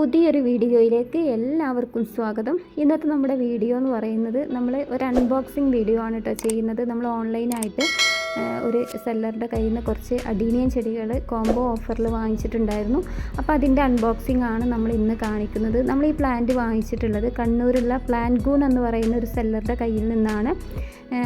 പുതിയൊരു വീഡിയോയിലേക്ക് എല്ലാവർക്കും സ്വാഗതം. ഇന്നത്തെ നമ്മുടെ വീഡിയോ എന്ന് പറയുന്നത് നമ്മൾ ഒരു അൺബോക്സിങ് വീഡിയോ ആണ് കേട്ടോ ചെയ്യുന്നത്. നമ്മൾ ഓൺലൈനായിട്ട് ഒരു സെല്ലറുടെ കയ്യിൽ നിന്ന് കുറച്ച് അഡീനിയൻ ചെടികൾ കോംബോ ഓഫറിൽ വാങ്ങിച്ചിട്ടുണ്ടായിരുന്നു. അപ്പോൾ അതിന്റെ അൺബോക്സിംഗ് ആണ് നമ്മൾ ഇന്ന് കാണിക്കുന്നത്. നമ്മൾ ഈ പ്ലാന്റ് വാങ്ങിച്ചിട്ടുള്ളത് കണ്ണൂരുള്ള പ്ലാന്റ് ഗൂൺ എന്ന് പറയുന്ന ഒരു സെല്ലറുടെ കയ്യിൽ നിന്നാണ്.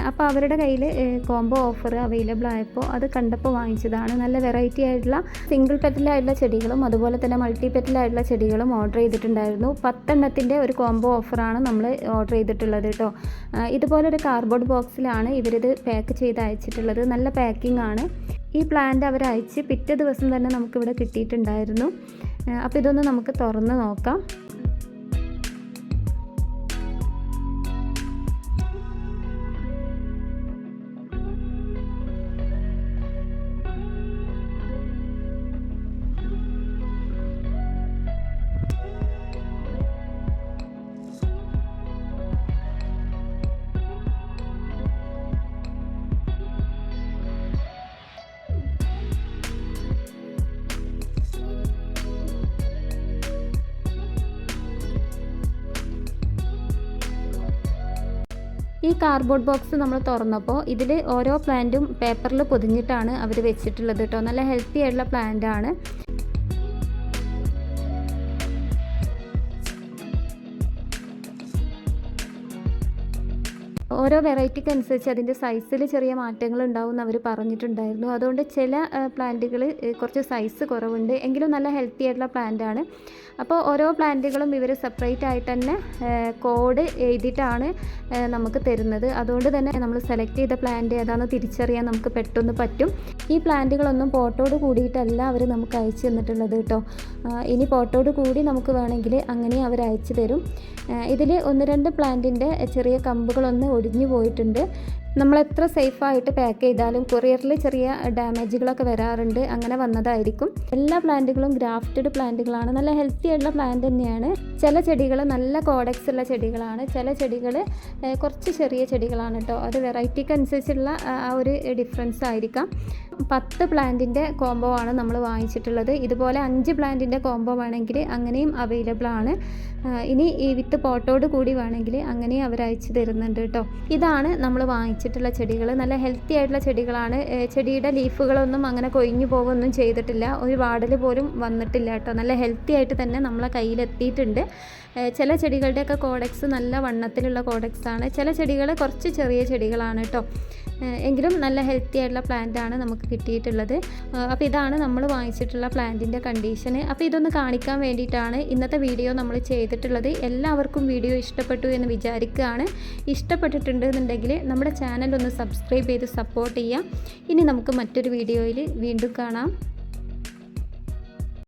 അപ്പോൾ അവരുടെ കയ്യിൽ കോംബോ ഓഫർ അവൈലബിൾ ആയപ്പോൾ അത് കണ്ടപ്പോൾ വാങ്ങിച്ചതാണ്. നല്ല വെറൈറ്റി ആയിട്ടുള്ള സിംഗിൾ പെറ്റലായിട്ടുള്ള ചെടികളും അതുപോലെ തന്നെ മൾട്ടി പെറ്റലായിട്ടുള്ള ചെടികളും ഓർഡർ ചെയ്തിട്ടുണ്ടായിരുന്നു. പത്തെണ്ണത്തിന്റെ ഒരു കോംബോ ഓഫറാണ് നമ്മൾ ഓർഡർ ചെയ്തിട്ടുള്ളത് കേട്ടോ. ഇതുപോലൊരു കാർഡ്ബോർഡ് ബോക്സിലാണ് ഇവരിത് പാക്ക് ചെയ്ത് അയച്ചിട്ടുള്ളത് നല്ല പാക്കിംഗ് ആണ്. ഈ പ്ലാന്റ് അവർ അയച്ച് പിറ്റേ ദിവസം തന്നെ നമുക്കിവിടെ കിട്ടിയിട്ടുണ്ടായിരുന്നു. അപ്പോൾ ഇതൊന്ന് നമുക്ക് തുറന്ന് നോക്കാം. ഈ കാർഡ്ബോർഡ് ബോക്സ് നമ്മൾ തുറന്നപ്പോൾ ഇതിൽ ഓരോ പ്ലാന്റും പേപ്പറിൽ പൊതിഞ്ഞിട്ടാണ് അവർ വെച്ചിട്ടുള്ളത് കേട്ടോ. നല്ല ഹെൽത്തി ആയിട്ടുള്ള പ്ലാന്റ് ആണ്. ഓരോ വെറൈറ്റിക്ക് അനുസരിച്ച് അതിന്റെ സൈസിൽ ചെറിയ മാറ്റങ്ങൾ ഉണ്ടാവും എന്ന് അവർ പറഞ്ഞിട്ടുണ്ടായിരുന്നു. അതുകൊണ്ട് ചില പ്ലാന്റുകൾ കുറച്ച് സൈസ് കുറവുണ്ട്. എങ്കിലും നല്ല ഹെൽത്തി ആയിട്ടുള്ള പ്ലാന്റ് ആണ്. അപ്പോൾ ഓരോ പ്ലാന്റുകളും ഇവർ സെപ്പറേറ്റ് ആയിട്ട് തന്നെ കോഡ് എഴുതിയിട്ടാണ് നമുക്ക് തരുന്നത്. അതുകൊണ്ട് തന്നെ നമ്മൾ സെലക്ട് ചെയ്ത പ്ലാന്റ് ഏതാണെന്ന് തിരിച്ചറിയാൻ നമുക്ക് പെട്ടെന്ന് പറ്റും. ഈ പ്ലാന്റുകളൊന്നും പോട്ടോട് കൂടിയിട്ടല്ല അവർ നമുക്ക് അയച്ചു തന്നിട്ടുള്ളത് കേട്ടോ. ഇനി പോട്ടോട് കൂടി നമുക്ക് വേണമെങ്കിൽ അങ്ങനെ അവർ അയച്ചു തരും. ഇതിൽ ഒന്ന് രണ്ട് പ്ലാന്റിന്റെ ചെറിയ കമ്പുകളൊന്ന് ഒടിഞ്ഞു പോയിട്ടുണ്ട്. നമ്മൾ എത്ര സേഫായിട്ട് പാക്ക് ചെയ്താലും കൊറിയറിൽ ചെറിയ ഡാമേജുകളൊക്കെ വരാറുണ്ട്. അങ്ങനെ വന്നതായിരിക്കും. എല്ലാ പ്ലാന്റുകളും ഗ്രാഫ്റ്റഡ് പ്ലാന്റുകളാണ്. നല്ല ഹെൽത്തി ആയിട്ടുള്ള പ്ലാന്റ് തന്നെയാണ്. ചില ചെടികൾ നല്ല കോഡക്സ് ഉള്ള ചെടികളാണ്. ചില ചെടികൾ കുറച്ച് ചെറിയ ചെടികളാണ് കേട്ടോ. അത് വെറൈറ്റിക്ക് അനുസരിച്ചുള്ള ആ ഒരു ഡിഫറൻസ് ആയിരിക്കാം. പത്ത് പ്ലാന്റിന്റെ കോംബോ ആണ് നമ്മൾ വാങ്ങിച്ചിട്ടുള്ളത്. ഇതുപോലെ അഞ്ച് പ്ലാന്റിന്റെ കോംബോ വേണമെങ്കിൽ അങ്ങനെയും അവൈലബിൾ ആണ്. ഇനി ഈ വിത്ത് പോട്ടോട് കൂടി വേണമെങ്കിൽ അങ്ങനെയും അവർ അയച്ചു തരുന്നുണ്ട് കേട്ടോ. ഇതാണ് നമ്മൾ വാങ്ങിച്ചിട്ടുള്ള ചെടികൾ നല്ല ഹെൽത്തി ആയിട്ടുള്ള ചെടികളാണ്. ചെടിയുടെ ലീഫുകളൊന്നും അങ്ങനെ കൊഴിഞ്ഞു പോകുകയൊന്നും ചെയ്തിട്ടില്ല. ഒരു വാടൽ പോലും വന്നിട്ടില്ല കേട്ടോ. നല്ല ഹെൽത്തി ആയിട്ട് തന്നെ നമ്മളെ കയ്യിലെത്തിയിട്ടുണ്ട്. ചില ചെടികളുടെയൊക്കെ കോഡക്സ് നല്ല വണ്ണത്തിലുള്ള കോഡക്സ് ആണ്. ചില ചെടികൾ കുറച്ച് ചെറിയ ചെടികളാണ് കേട്ടോ. എങ്കിലും നല്ല ഹെൽത്തി ആയിട്ടുള്ള പ്ലാന്റ് ആണ് നമുക്ക് കിട്ടിയിട്ടുള്ളത്. അപ്പോൾ ഇതാണ് നമ്മൾ വാങ്ങിച്ചിട്ടുള്ള പ്ലാന്റിന്റെ കണ്ടീഷന് അപ്പോൾ ഇതൊന്ന് കാണിക്കാൻ വേണ്ടിയിട്ടാണ് ഇന്നത്തെ വീഡിയോ നമ്മൾ ചെയ്തിട്ടുള്ളത്. എല്ലാവർക്കും വീഡിയോ ഇഷ്ടപ്പെട്ടു എന്ന് വിചാരിക്കുകയാണ്. ഇഷ്ടപ്പെട്ടിട്ടുണ്ടെന്നുണ്ടെങ്കിൽ നമ്മുടെ ചാനൽ ഒന്ന് സബ്സ്ക്രൈബ് ചെയ്ത് സപ്പോർട്ട് ചെയ്യാം ഇനി നമുക്ക് മറ്റൊരു വീഡിയോയിൽ വീണ്ടും കാണാം.